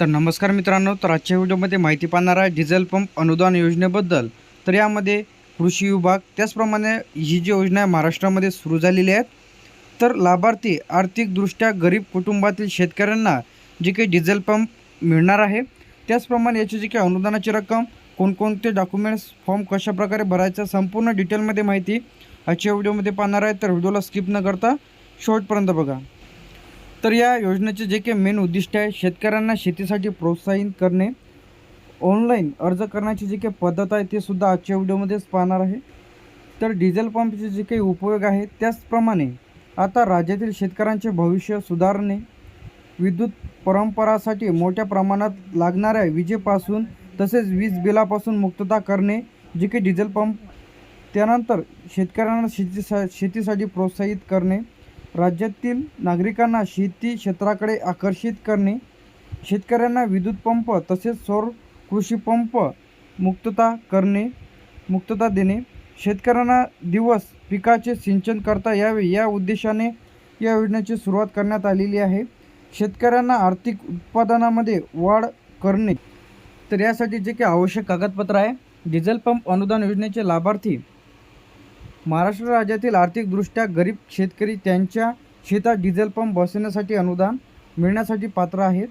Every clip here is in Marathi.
तर नमस्कार मित्रांनो तर आजच्या व्हिडिओमध्ये माहिती पाहणार आहे डिझेल पंप अनुदान योजनेबद्दल. तर यामध्ये कृषी विभाग त्याचप्रमाणे ही जी योजना आहे महाराष्ट्रामध्ये सुरू झालेली आहेत. तर लाभार्थी आर्थिकदृष्ट्या गरीब कुटुंबातील शेतकऱ्यांना जे काही डिझेल पंप मिळणार आहे त्याचप्रमाणे याची जी काही अनुदानाची रक्कम कोणकोणते डॉक्युमेंट्स फॉर्म कशाप्रकारे भरायचा संपूर्ण डिटेलमध्ये माहिती आजच्या व्हिडिओमध्ये पाहणार आहे. तर व्हिडिओला स्किप न करता शेवटपर्यंत बघा. तर या योजनेचे जे काही मेन उद्दिष्ट आहे शेतकऱ्यांना शेतीसाठी प्रोत्साहित करणे. ऑनलाईन अर्ज करण्याची जी काही पद्धत आहे ते सुद्धा आजच्या व्हिडिओमध्येच पाहणार आहे. तर डिझेल पंपचे जे काही उपयोग आहे त्याचप्रमाणे आता राज्यातील शेतकऱ्यांचे भविष्य सुधारणे. विद्युत परंपरासाठी मोठ्या प्रमाणात लागणाऱ्या विजेपासून तसेच वीज बिलापासून मुक्तता करणे जे काही डिझेल पंप त्यानंतर शेतकऱ्यांना शेतीसा शेतीसाठी प्रोत्साहित करणे. राज्यातील नागरिकांना शेती क्षेत्राकडे आकर्षित करणे शेतकऱ्यांना विद्युत पंप तसेच सौर कृषी पंप मुक्तता करणे मुक्तता देणे शेतकऱ्यांना दिवस पिकाचे सिंचन करता यावे या उद्देशाने या योजनेची सुरुवात करण्यात आलेली आहे. शेतकऱ्यांना आर्थिक उत्पादनामध्ये वाढ करणे. तर यासाठी जे काही आवश्यक कागदपत्र आहे डिझेल पंप अनुदान योजनेचे लाभार्थी महाराष्ट्र राज्यातील आर्थिकदृष्ट्या गरीब शेतकरी त्यांच्या शेतात डिझेल पंप बसवण्यासाठी अनुदान मिळण्यासाठी पात्र आहेत.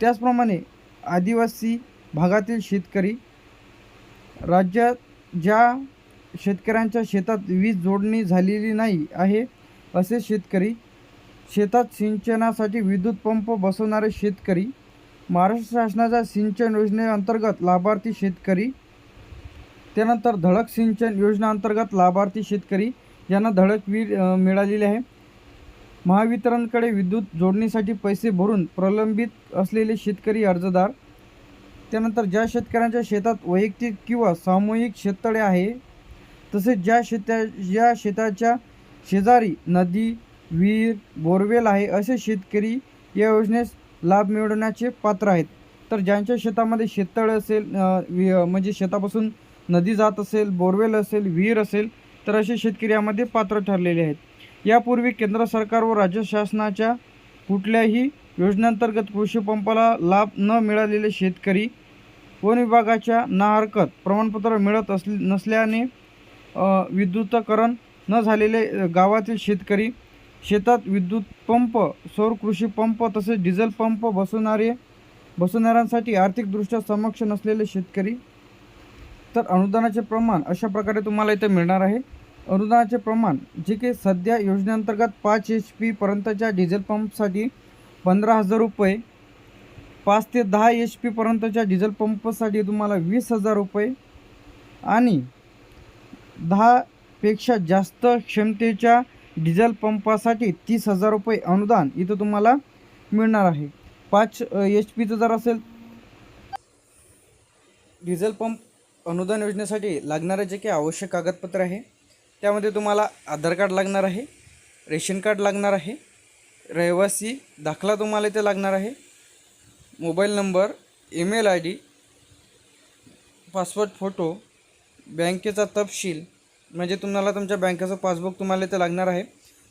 त्याचप्रमाणे आदिवासी भागातील शेतकरी राज्यात ज्या शेतकऱ्यांच्या शेतात वीज जोडणी झालेली नाही आहे असे शेतकरी शेतात सिंचनासाठी विद्युत पंप बसवणारे शेतकरी महाराष्ट्र शासनाच्या सिंचन योजनेअंतर्गत लाभार्थी शेतकरी त्यानंतर धडक सिंचन योजनेअंतर्गत लाभार्थी शेतकरी यांना धडक वीज मिळालेली आहे. महावितरणकडे विद्युत जोडणीसाठी पैसे भरून प्रलंबित असलेले शेतकरी अर्जदार. त्यानंतर ज्या शेतकऱ्यांच्या शेतात वैयक्तिक किंवा सामूहिक शेततळे आहे तसेच ज्या शेता ज्या शेताच्या शेजारी नदी विहीर बोरवेल आहे असे शेतकरी या योजनेस लाभ मिळवण्याचे पात्र आहेत. तर ज्यांच्या शेतामध्ये शेततळे असेल वि- म्हणजे शेतापासून नदी जात असेल बोरवेल असेल विहीर असेल तर असे शेतकरी यामध्ये पात्र ठरलेले आहेत. यापूर्वी केंद्र सरकार व राज्य शासनाच्या कुठल्याही योजनेअंतर्गत कृषीपंपाला लाभ न मिळालेले शेतकरी वन विभागाच्या ना हरकत प्रमाणपत्र मिळत अस नसल्याने विद्युतकरण न झालेले गावातील शेतकरी शेतात विद्युत पंप सौर कृषी पंप तसेच डिझेल पंप बसवणारे बसवणाऱ्यांसाठी आर्थिकदृष्ट्या समक्ष नसलेले शेतकरी तर अनुदानाचे प्रमाण अशा प्रकारे तुम्हाला इथे मिळणार आहे. अनुदानाचे प्रमाण जे की सध्या योजनेअंतर्गत पाच एच पीपर्यंतच्या डिझेल पंपसाठी पंधरा हजार रुपये पाच ते दहा एच पीपर्यंतच्या डिझेल पंपसाठी तुम्हाला वीस हजार रुपये आणि दहापेक्षा जास्त क्षमतेच्या डिझेल पंपासाठी तीस हजार रुपये अनुदान इथं तुम्हाला मिळणार आहे. पाच एच पीचं जर असेल डिझेल पंप अनुदान योजनेसाठी लागणारे जे काही आवश्यक कागदपत्र आहे त्यामध्ये तुम्हाला आधार कार्ड लागणार आहे रेशन कार्ड लागणार आहे रहिवासी दाखला तुम्हाला इथे लागणार आहे mobile number email I D passport photo बँकेचा तपशील म्हणजे तुम्हाला तुमच्या बँकेचं पासबुक तुम्हाला इथे लागणार आहे.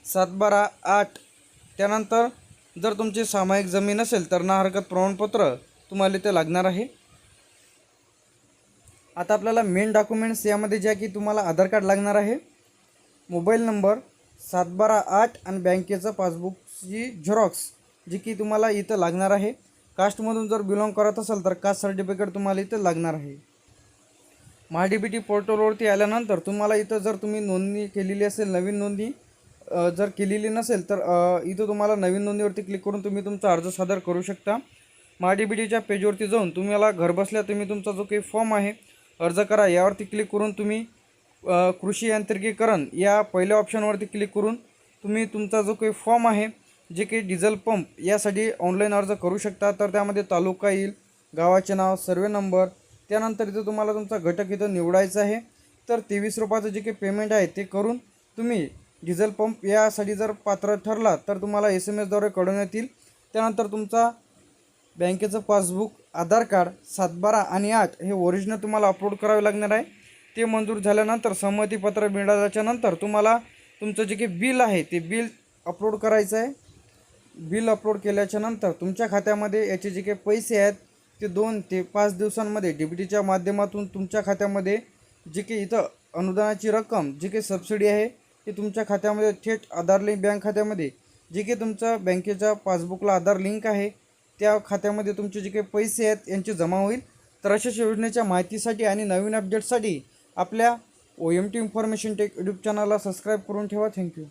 सात बारा आठ त्यानंतर जर तुमची सामायिक जमीन असेल तर ना हरकत प्रमाणपत्र तुम्हाला इथे लागणार आहे. आता आपल्याला मेन डॉक्युमेंट्स यामध्ये ज्या की तुम्हाला आधार कार्ड लागणार आहे मोबाईल नंबर सात बारा आठ आणि बँकेचं पासबुकची झेरॉक्स जी की तुम्हाला इथं लागणार आहे. कास्टमधून जर बिलॉंग करत असाल तर कास्ट सर्टिफिकेट तुम्हाला इथं लागणार आहे. महाडीबीटी पोर्टलवरती आल्यानंतर तुम्हाला इथं जर तुम्ही नोंदणी केलेली असेल नवीन नोंदणी जर केलेली नसेल तर इथं तुम्हाला नवीन नोंदणीवरती क्लिक करून तुम्ही तुमचा अर्ज सादर करू शकता. महाडीबीटीच्या पेजवरती जाऊन तुम्हाला घरबसल्या तुम्ही तुमचा जो काही फॉर्म आहे अर्ज करा. यावरती क्लिक करून तुम्ही कृषी यांत्रिकीकरण या पहिल्या ऑप्शनवरती क्लिक करून तुम्ही तुमचा जो काही फॉर्म आहे जे काही डिझेल पंप यासाठी ऑनलाईन अर्ज करू शकता. तर त्यामध्ये तालुका येईल गावाचे नाव सर्वे नंबर त्यानंतर इथं तुम्हाला तुमचा घटक इथं निवडायचा आहे. तर तेवीस रुपयाचं जे काही पेमेंट आहे ते करून तुम्ही डिझेल पंप यासाठी जर पात्र ठरला तर तुम्हाला एस एम एसद्वारे कळवण्यात येईल. त्यानंतर तुमचा बँकेचं पासबुक आधार कार्ड सातबारा आणि आठ हे ओरिजिनल तुम्हाला अपलोड करावे लागणार आहे. ते मंजूर झाल्यानंतर संमतीपत्र मिळाल्याच्या नंतर तुम्हाला तुमचं जे काही बिल आहे ते बिल अपलोड करायचं आहे. बिल अपलोड केल्याच्यानंतर तुमच्या खात्यामध्ये याचे जे काही पैसे आहेत ते दोन ते पाच दिवसांमध्ये डी माध्यमातून तुमच्या खात्यामध्ये जे काही इथं अनुदानाची रक्कम जी काही सबसिडी आहे ती तुमच्या खात्यामध्ये थेट आधार लिंक बँक खात्यामध्ये. जे काही तुमचं बँकेच्या पासबुकला आधार लिंक आहे त्या खात्यामध्ये तुमचे जे काही पैसे आहेत यांचे जमा होईल. तर अशाच योजनेच्या माहितीसाठी आणि नवीन अपडेटसाठी आपल्या O M T information tech YouTube चॅनलला सबस्क्राईब करून ठेवा. Thank you